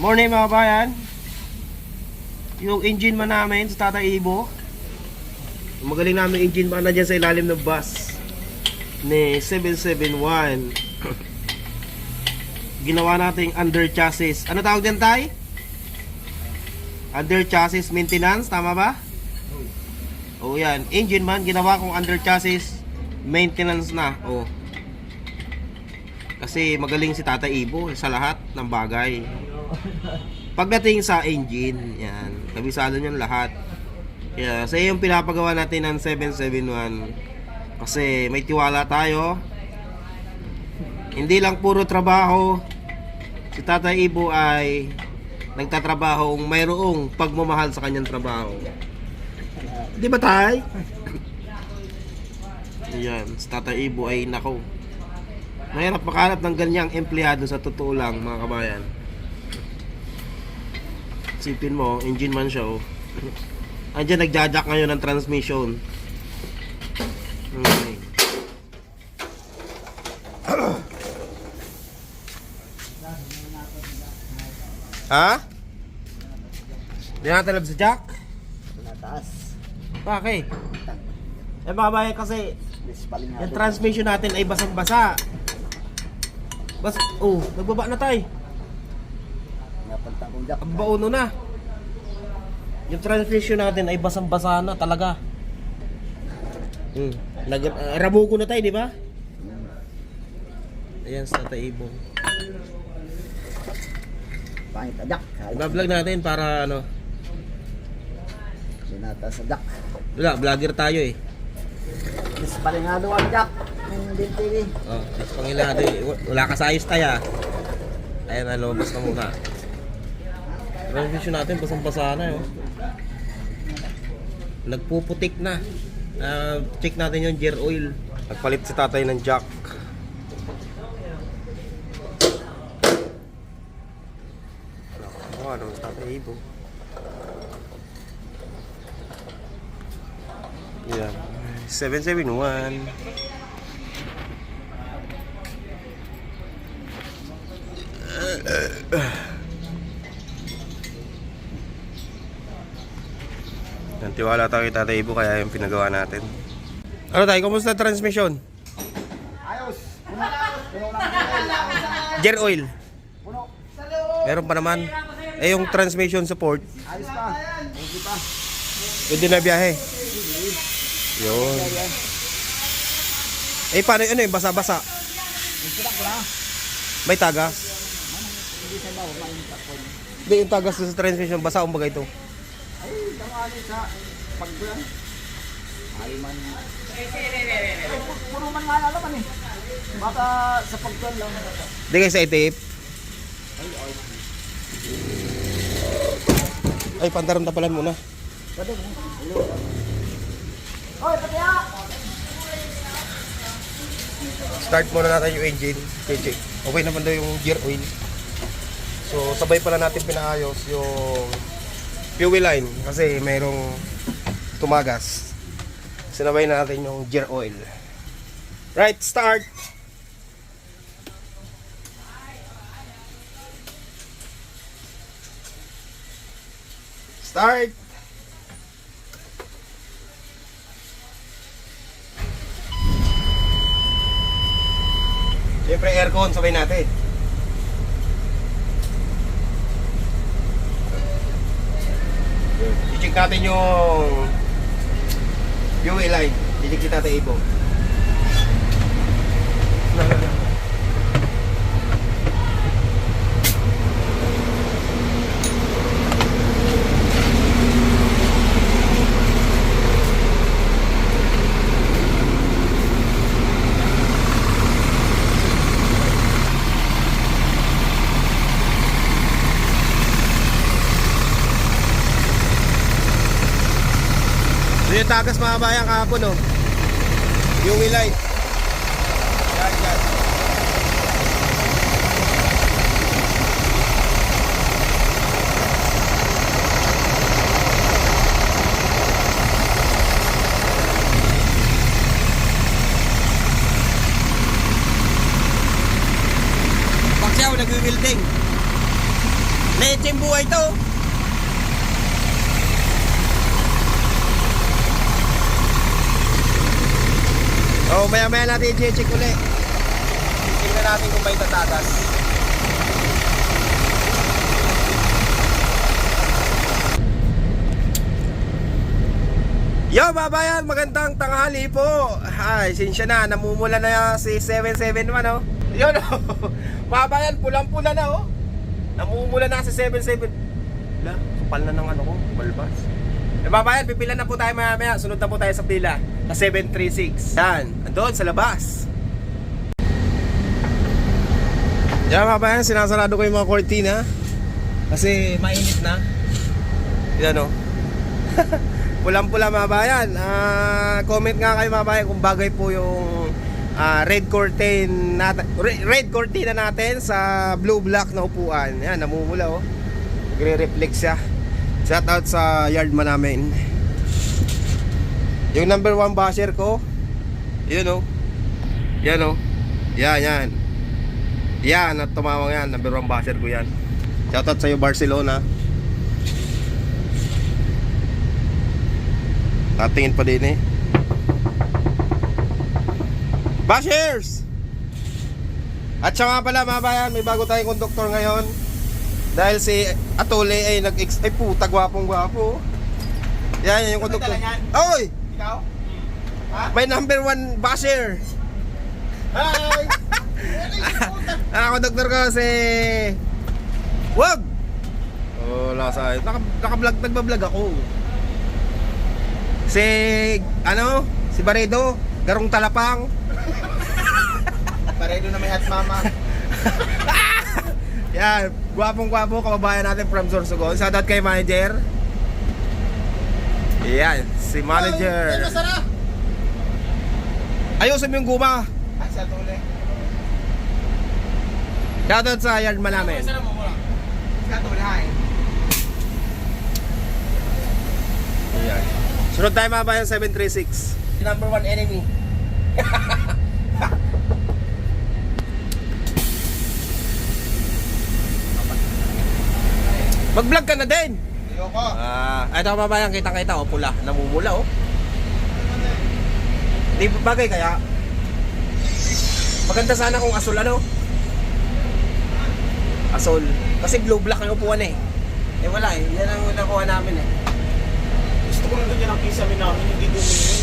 Morning mga bayan. Yung engine man namin sa Tata Ibo. Magaling namin engine man na dyan sa ilalim ng bus ni 771. Ginawa nating under chassis. Ano tawag din tay? Under chassis maintenance, tama ba? Oh yan, engine man ginawa kong under chassis maintenance na. Oh. Kasi magaling si Tata Ibo sa lahat ng bagay. Pagdating sa engine, yan, kabisado niyan lahat. Kaya sa yung pinapagawa natin ng 771 kasi may tiwala tayo. Hindi lang puro trabaho. Si Tata Ibo ay nagtatrabaho mayroong pagmamahal sa kanyang trabaho. Di ba tay? Yan, si Tata Ibo ay nako. Mahirap makahanap ng ganyang empleyado sa totoo lang mga kabayan. Sipin mo, engine man siya oh. Andiyan nagjajak ngayon ng transmission. Okay. ha? Hindi na talab sa jack? Nataas. Bakit? Eh mga kabayan kasi yung transmission natin ay basang-basa. Bas, oh, nagbaba na tayo. Ang bauno na. Yung transmission natin ay basang-basa na talaga. Hmm. Nag uh, rabuko na tayo, di ba? Ayan sa taibong. Pangit na jack. I-vlog natin para ano. Sinata sa jack. Wala, vlogger tayo eh. Dispaling nga doon jack. Hindi TV. Oh, mas pangilado eh. Wala ka sa ayos tayo ah. Ayan, ano, lumabas na muna. Transmission natin, basang-basa na eh. Oh. Nagpuputik na. Ah, check natin yung gear oil. Nagpalit si tatay ng jack. Oh, ano, tatay ibo. Yan. 771. Nantiwala tayo kay Tatay Ibo kaya yung pinagawa natin. Ano tayo? Kumusta transmission? Ayos. Puno. Gear oil. Puno. Meron pa naman. Eh yung transmission support, Ayos pa. Okay pa. pwede na biyahe. Yun. Eh paano ano yung basa-basa? May tagas? Hindi yung tagas sa transmission, basa kumbaga ito. Ay, tangali sa pagbulan. Ay man. Puro man nga alaman eh. Baka sa pagbulan lang. Hindi kayo sa itip. Ay, ay. Ay, pantarantapalan muna. Pwede mo. Start muna natin yung engine. Okay naman daw yung gear oil. So, sabay pala natin pinaayos yung fuel line kasi mayroong tumagas. Sinabay na natin yung gear oil. Right, start! Start! Siyempre aircon, sabay natin. I-check natin yung fuel line. I-check natin ibo. So yung tagas mga bayan kahapon oh. Yung wheel light. Yan, yan. Pagsiyaw, nag-wielding. Lecheng buhay to. Oh, maya maya natin i-check ulit. Tingnan natin kung may tatatas. Yo, babayan, magandang tanghali po. Ay, sinsya na, namumula na si 771, oh. Yun, oh. Babayan, pulang-pula na, oh. Namumula na si 77. La, kapal na ng ano ko, balbas. Eh, babayan, pipila na po tayo maya maya. Sunod na po tayo sa pila. Sa 736. Yan, andun sa labas. Yan, babayan, sinasarado ko yung mga cortina. Kasi mainit na. Yan, oh. Pulang-pula mga. Ah, comment nga kayo mga kung bagay po yung ah, red curtain natin, red curtain na natin sa blue black na upuan. Yan, namumula oh. Nagre-reflect siya. Shout out sa yard man namin. Yung number one basher ko, yun oh. Yan oh. Yan, yan. Yan, at tumawang yan. Number one basher ko yan. Shout out sa iyo Barcelona. Tatingin pa din eh. Bashers! At siya nga pala mga bayan, may bago tayong konduktor ngayon. Dahil si Atole ay nag ay puta gwapong gwapo. Yan, yung konduktor. Oy! Ikaw? May number one basher. Hi! Ah, konduktor ko si Wag! Oh, lasa. Naka, naka-vlog, nagba-vlog ako. Si, ano, si Baredo, garong talapang. Paredo na may at mama. Yan, gwapong gwapo, kababayan natin from Sorsogon. Shoutout kay manager. Yan, si manager. Ayusin mo yung guma. Ay, sa tuli. Shoutout sa yard man namin. Sa tuli, hay. Yan. Sunod tayo mga bayan, 736. Number one enemy. Mag-vlog ka na din. Ayoko. Ah, ito mga bayan, kita-kita oh, pula, namumula oh. Di bagay kaya. Maganda sana kung asul ano. Asul. Kasi blue black ang upuan eh. Eh wala eh, yan ang nakuha namin eh. Gusto ko doon yan ang kisame namin, hindi dumingin.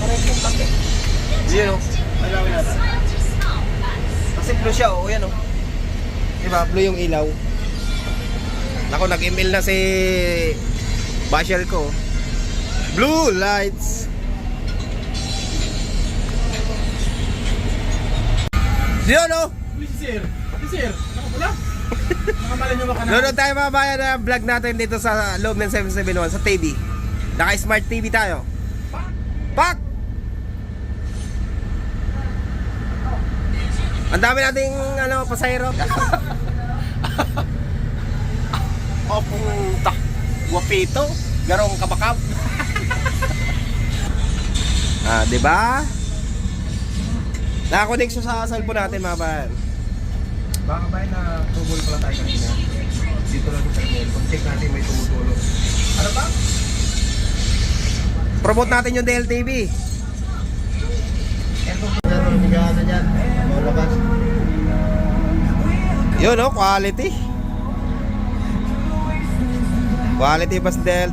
Parang kong laki. Yun oh. Alam mo. Kasi blue siya oh, yan oh. Diba, blue yung ilaw. Ako, nag-email na si Bashel ko. Blue lights. Yun oh. Si sir. Si sir. Nakapula? Nakamalan nyo ba ka na? Nonood tayo mga bayan na vlog natin dito sa loob ng 771 sa TV. Naka smart TV tayo. Pak! Ang dami nating ano, pasahero. Oh, puta. Guwapito, garong kabakab. ah, 'di ba? Nakakonect siya sa cellphone natin mga bayan. Baka ba na tubol pala tayo kanina? Dito lang sa email. Pag-check natin may tumutulong. Ano ba? Promote natin yung DLTV. Yun oh, quality. Quality pa sa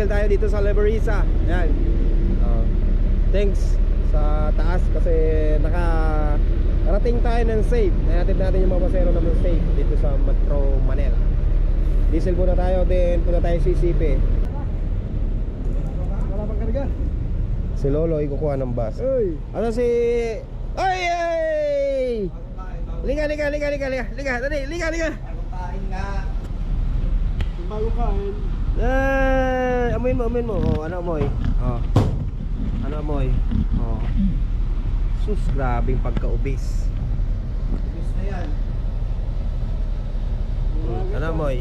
Diesel tayo dito sa Leverisa. Yan. Oh. Thanks sa taas kasi naka Narating tayo ng safe. Nahatid natin yung mga pasero naman safe dito sa Metro Manila. Diesel muna tayo, then punta tayo CCP. Wala pang karga. Si Lolo ay kukuha ng bus. Uy! Ano si... Ay! Ay! Liga, liga, liga, liga, liga, liga, dali, liga, liga. Yung bago kain. Ay, amoy mo, amoy mo. Oh, ano amoy? Oh. Ano amoy? Oh. Sus, grabing pagka-obese. Miss na yan. Hmm, Ano amoy?